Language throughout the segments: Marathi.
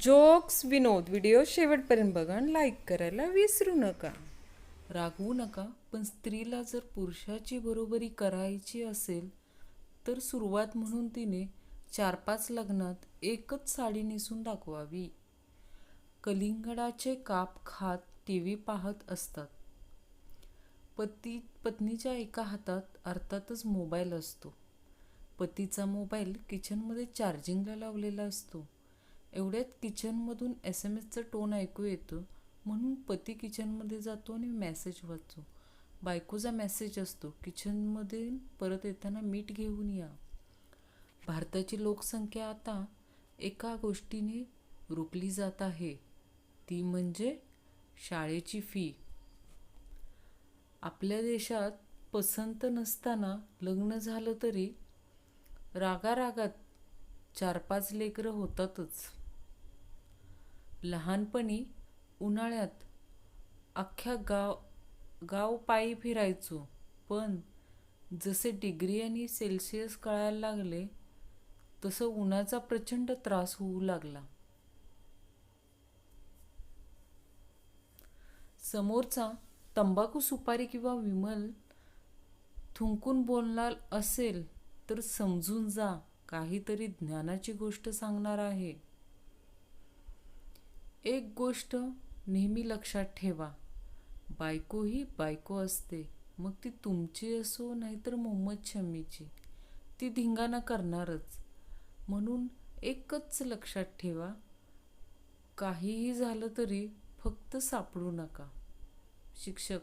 जोक्स विनोद व्हिडिओ शेवटपर्यंत बघा आणि लाईक करायला विसरू नका. रागवू नका पण स्त्रीला जर पुरुषाची बरोबरी करायची असेल तर सुरुवात म्हणून तिने चार पाच लग्नात एकच साडी नेसून दाखवावी. कलिंगडाचे काप खात टी व्ही पाहत असतात. पती पत्नीच्या एका हातात अर्थातच मोबाईल असतो. पतीचा मोबाईल किचनमध्ये चार्जिंगला लावलेला असतो. एवढ्यात किचनमधून एस एम एसचं टोन ऐकू येतं म्हणून पती किचनमध्ये जातो आणि मेसेज वाचतो. बायकोचा मेसेज असतो किचनमध्ये परत येताना मीठ घेऊन या. भारताची लोकसंख्या आता एका गोष्टीने रोखली जात आहे. ती म्हणजे शाळेची फी आपल्या देशात पसंत नसताना लग्न झालं तरी रागारागात चार पाच लेकरं होतातच. लहानपणी उन्हाळ्यात अख्ख्या गाव गाव पायी फिरायचो. पण जसे डिग्री आणि सेल्सिअस कळायला लागले तसं उन्हाचा प्रचंड त्रास होऊ लागला. समोरचा तंबाखू सुपारी किंवा विमल थुंकून बोलणार असेल तर समजून जा. काहीतरी ज्ञानाची गोष्ट सांगणार आहे. एक गोष्ट नेहमी लक्षात ठेवा. बायको ही बायको असते. मग ती तुमची असो नाहीतर मोहम्मद शमीची. ती धिंगाणा करणारच. म्हणून एकच लक्षात ठेवा. काहीही झालं तरी फक्त सापडू नका. शिक्षक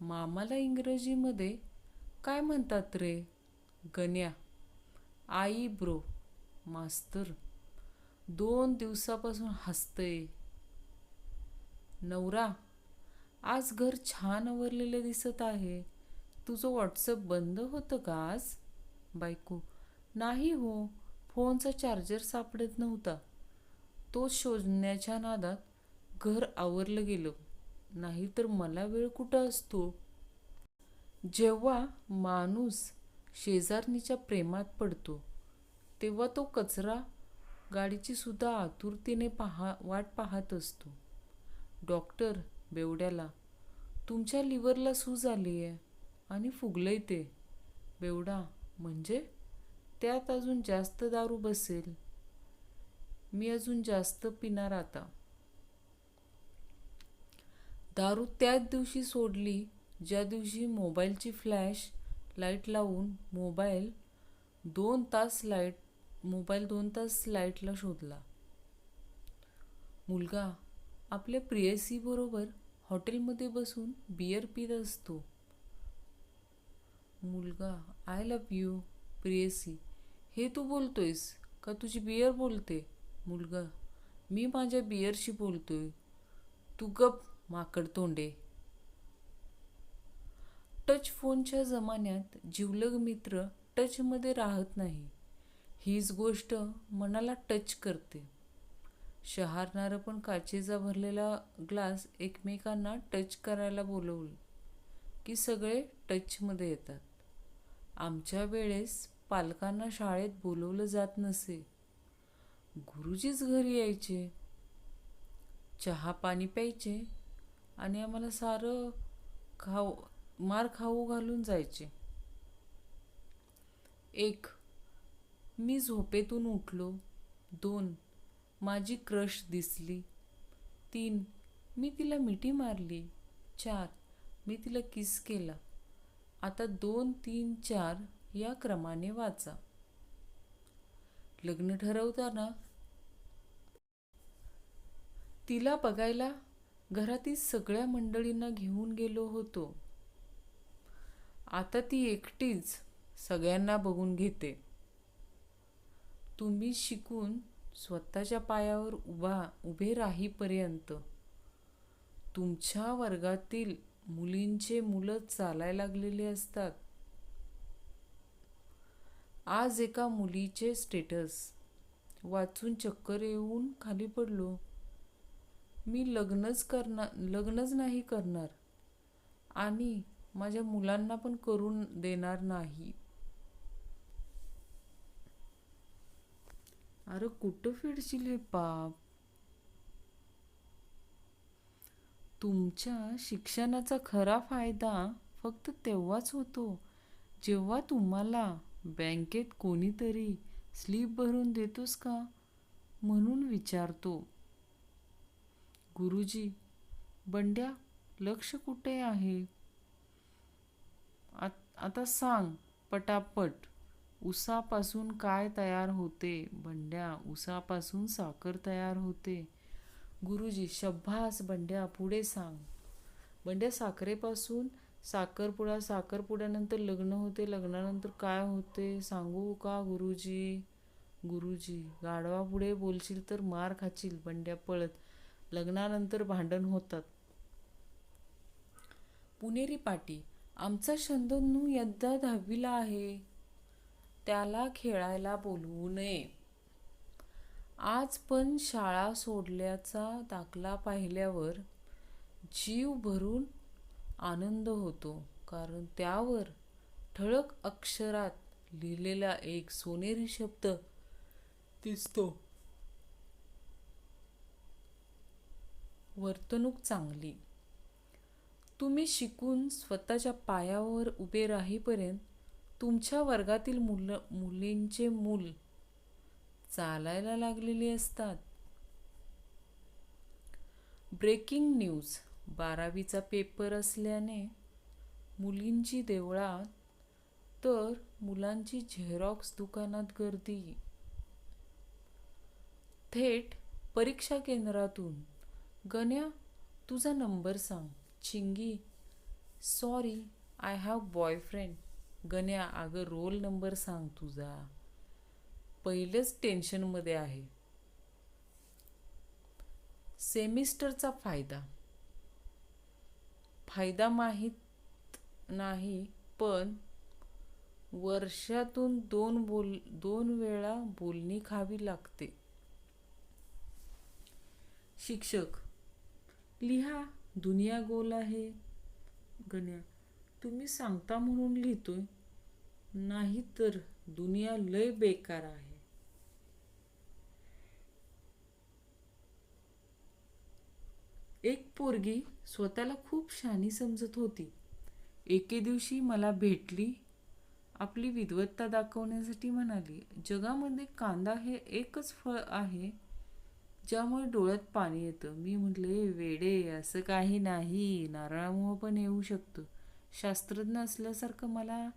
मामाला इंग्रजीमध्ये काय म्हणतात रे? गण्या. आई ब्रो मास्तर. दोन दिवसापासून हसतंय. नवरा आज घर छान आवरलेलं दिसत आहे. तुझं व्हॉट्सअप बंद होतं का आज? बायको नाही हो फोनचा चार्जर सापडत नव्हता. तो शोधण्याच्या नादात घर आवरलं गेलं. नाहीतर मला वेळ कुठं असतो? जेव्हा माणूस शेजारणीच्या प्रेमात पडतो तेव्हा तो कचरा गाडीची सुद्धा आतुरतेने पहा वाट पाहत असतो. डॉक्टर बेवड्याला तुमच्या लिव्हरला सूज आली आहे आणि फुगलंय ते. बेवडा म्हणजे? त्यात अजून जास्त दारू बसेल. मी अजून जास्त पिणार आता. दारू त्याच दिवशी सोडली ज्या दिवशी मोबाईलची फ्लॅश लाइट लावून मोबाईल दोन तास लाइट मोबाईल दोन तास लाईटला शोधला. मुलगा आपल्या प्रियसीबरोबर हॉटेलमध्ये बसून बियर पित असतो. मुलगा आय लव्ह यू प्रियसी. हे तू बोलतोयस का तुझी बियर बोलते? मुलगा मी माझ्या बियरशी बोलतोय. तू गप माकड तोंडे. टच फोनच्या जमान्यात जिवलग मित्र टचमध्ये राहत नाही. हीच गोष्ट मनाला टच करते. शहारणारं पण काचेचा भरलेला ग्लास एकमेकांना टच करायला बोलवलं की सगळे टचमध्ये येतात. आमच्या वेळेस पालकांना शाळेत बोलवलं जात नसे. गुरुजीच घरी यायचे. चहा पाणी प्यायचे आणि आम्हाला सारं खाऊ मार खाऊ घालून जायचे. एक मी झोपेतून उठलो. दोन माझी क्रश दिसली. तीन मी तिला मिठी मारली. चार मी तिला किस केला. आता दोन तीन चार या क्रमाने वाचा. लग्न ठरवताना तिला बघायला घरातील सगळ्या मंडळींना घेऊन गेलो होतो. आता ती एकटीच सगळ्यांना बघून घेते. तुम्ही शिकून स्वतःच्या पायावर उभा उभे राहीपर्यंत तुमच्या वर्गातील मुलींचे मुलं चालायला लागलेले असतात. आज एका मुलीचे स्टेटस वाचून चक्कर येऊन खाली पडलो. मी लग्नच करणार लग्नच नाही करणार आणि माझ्या मुलांना पण करून देणार नाही. अरे कुठं फिरशील हे बाप तुमच्या शिक्षणाचा खरा फायदा फक्त तेव्हाच होतो जेव्हा तुम्हाला बँकेत कोणीतरी स्लीप भरून देतोस का? म्हणून विचारतो. गुरुजी बंड्या लक्ष कुठे आहे? आत आता सांग पटापट. उसापासून काय तयार होते? बंड्या उसापासून साखर तयार होते. गुरुजी शब्बास बंड्या पुढे सांग. बंड्या साखरेपासून साखरपुडा साखरपुड्यानंतर लग्न होते. लग्नानंतर काय होते? सांगू का गुरुजी? गुरुजी गाढवा पुढे बोलशील तर मार खाशील बंड्या पळत. लग्नानंतर भांडण होतात. पुणेरी पाटी आमचा शंतनू यद्दा दहावीला आहे. त्याला खेळायला बोलवू नये. आज पण शाळा सोडल्याचा दाखला पाहिल्यावर जीव भरून आनंद होतो कारण त्यावर ठळक अक्षरात लिहिलेला एक सोनेरी शब्द दिसतो. वर्तणूक चांगली. तुम्ही शिकून स्वतःच्या पायावर उभे राहीपर्यंत तुमच्या वर्गातील मुलं मुलींचे मूल चालायला लागलेली असतात. ब्रेकिंग न्यूज बारावीचा पेपर असल्याने मुलींची देवळात तर मुलांची झेरॉक्स दुकानात गर्दी. थेट परीक्षा केंद्रातून गण्या तुझा नंबर सांग. Chingi sorry I have boyfriend Ganya अगं रोल नंबर सांग तुझा. पहिलंच टेन्शनमध्ये आहे. सेमिस्टरचा फायदा. फायदा माहीत नाही पण वर्षातून दोन बोल दोन वेळा बोलणी खावी लागते. शिक्षक लिहा दुनिया गोल आहे. गण्या तुम्ही सांगता म्हणून लिहितोय. नाही तर दुनिया लय बेकार आहे. एक पोरगी स्वतःला खूप शानी समजत होती. एके दिवशी मला भेटली. आपली विद्वत्ता दाखवण्यासाठी म्हणाली जगामध्ये कांदा हे एकच फळ आहे ज्यामुळे डोळ्यात पाणी येतं. मी म्हटले वेडे असं काही नाही. नारळामुळं पण येऊ शकतं. शास्त्रज्ञ असल्यासारखं मला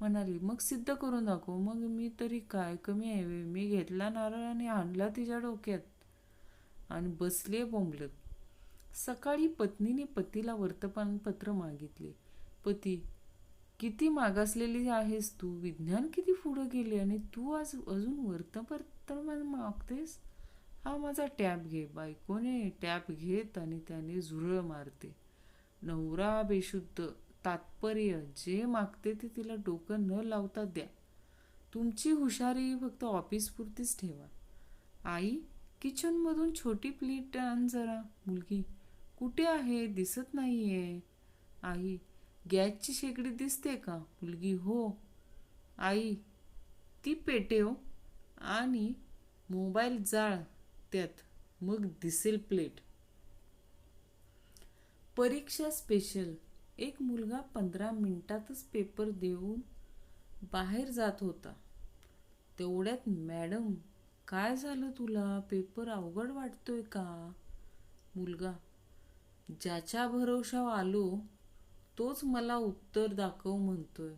म्हणाली मग सिद्ध करून दाखव मग मी तरी काय? कमी आहे मी घेतला नारळ आणि आणला तिच्या डोक्यात. आणि बसले बोंबलत. सकाळी पत्नीने पतीला वर्तमानपत्र मागितले. पती किती मागासलेली आहेस तू? विज्ञान किती पुढं गेले? आणि तू आज अजून वर्तमानपत्र मागतेस? हा माझा टॅब घे बायकोने टॅब घेत आणि त्याने झुरळ मारते. नवरा बेशुद्ध तात्पर्य जे मागते ते तिला डोकं न लावता द्या. तुमची हुशारी फक्त ऑफिसपुरतीच ठेवा. आई किचनमधून छोटी प्लेट आण जरा. मुलगी कुठे आहे? दिसत नाही आहे आई गॅसची शेगडी दिसते का? मुलगी हो. आई ती पेटेव हो. आणि मोबाईल जाळ त्यात. मग दिसेल प्लेट परीक्षा स्पेशल एक मुलगा पंधरा मिनटातच पेपर देऊन बाहेर जात होता. तेवढ्यात मॅडम काय झालं तुला? पेपर अवघड वाटतोय का? मुलगा ज्याच्या भरोशावर आलो तोच मला उत्तर दाखव म्हणतोय.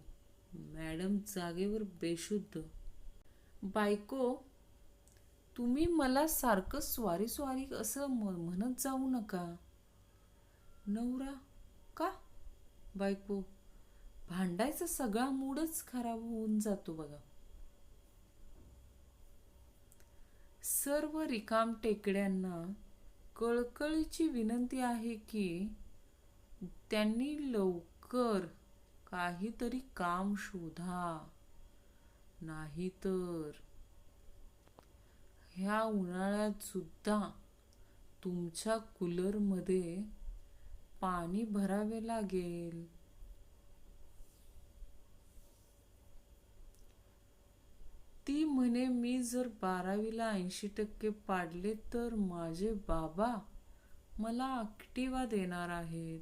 मॅडम जागेवर बेशुद्ध. बायको तुम्ही मला सारखं स्वारी स्वारी असं म्हणत जाऊ नका. नवरा का? बायको भांडायचा सगळा मूडच खराब होऊन जातो बघा. सर्व रिकाम टेकड्यांना कळकळीची विनंती आहे की त्यांनी लवकर काहीतरी काम शोधा. नाहीतर ह्या उन्हाळ्यात सुद्धा तुमच्या कूलरमध्ये पाणी भरावे लागेल. ती म्हणे मी जर बारावीला ऐंशी टक्के पाडले तर माझे बाबा मला ॲक्टिवा देणार आहेत.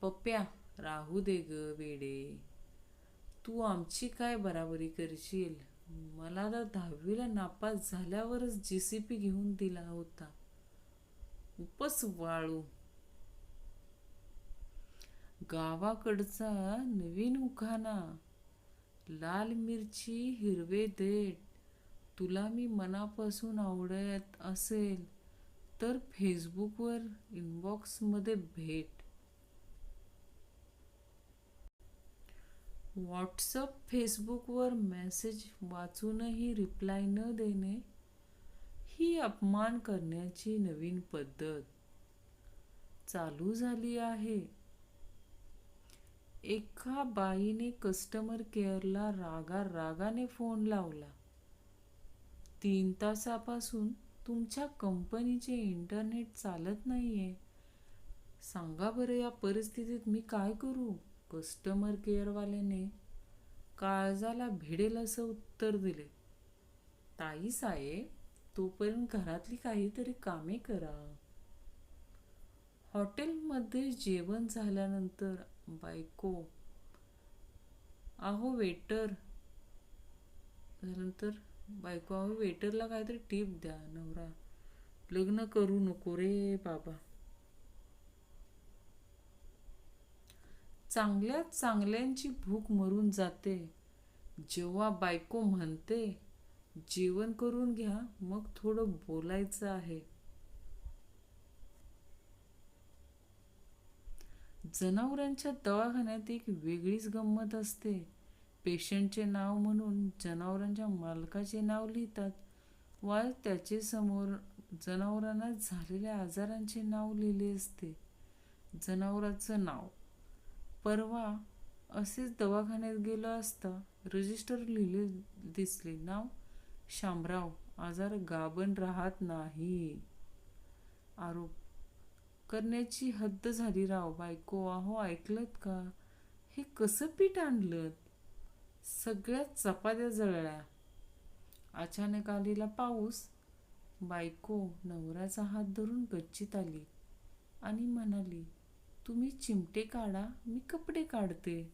पप्प्या राहू दे ग वेडे. तू आमची काय बराबरी करशील? मला तर दहावीला नापास झाल्यावरच जी सी पी घेऊन दिला होता. उपस वाळू. गावाकडचा नवीन उखाना लाल मिरची हिरवे देठ. तुला मी मनापासून आवडत असेल तर फेसबुकवर इनबॉक्समध्ये भेट. व्हॉट्सअप फेसबुकवर मेसेज वाचूनही रिप्लाय न देणे ही अपमान करण्याची नवीन पद्धत. चालू झाली आहे. एका बाईने कस्टमर केअरला रागा रागाने फोन लावला. तीन तासापासून तुमच्या कंपनीचे इंटरनेट चालत नाहीये. सांगा बरं या परिस्थितीत मी काय करू? कस्टमर केअरवाल्याने काळजाला भिडेल असं उत्तर दिले. ताई साहेब तोपर्यंत घरातली काहीतरी कामे करा. हॉटेलमध्ये जेवण झाल्यानंतर बायको. अहो वेटर त्यानंतर बायको अहो वेटरला काहीतरी टीप द्या नवरा. लग्न करू नको रे बाबा. चांगल्यात चांगल्यांची भूक मरून जाते. जेव्हा बायको म्हणते जेवण करून घ्या मग थोडं बोलायचं आहे. जनावरांच्या दवाखान्यात एक वेगळीच गंमत असते. पेशंटचे नाव म्हणून जनावरांच्या मालकाचे नाव लिहितात. वा त्याचे समोर जनावरांना झालेल्या आजारांचे नाव लिहिले असते. जनावराचं नाव. परवा असेच दवाखान्यात गेलो असता रजिस्टर लिहिले दिसले. नाव? शामराव. आजार गाबन राहत नाही. आरोप करण्याची हद्द झाली. राव बायको अहो ऐकलत का? हे कसं पीठ आणलं? सगळ्या चपात्या जळल्या. अचानक आलेला पाऊस. बायको नवऱ्याचा हात धरून गच्चीत आली आणि म्हणाली तुम्ही चिमटे काढा मी कपडे काढते.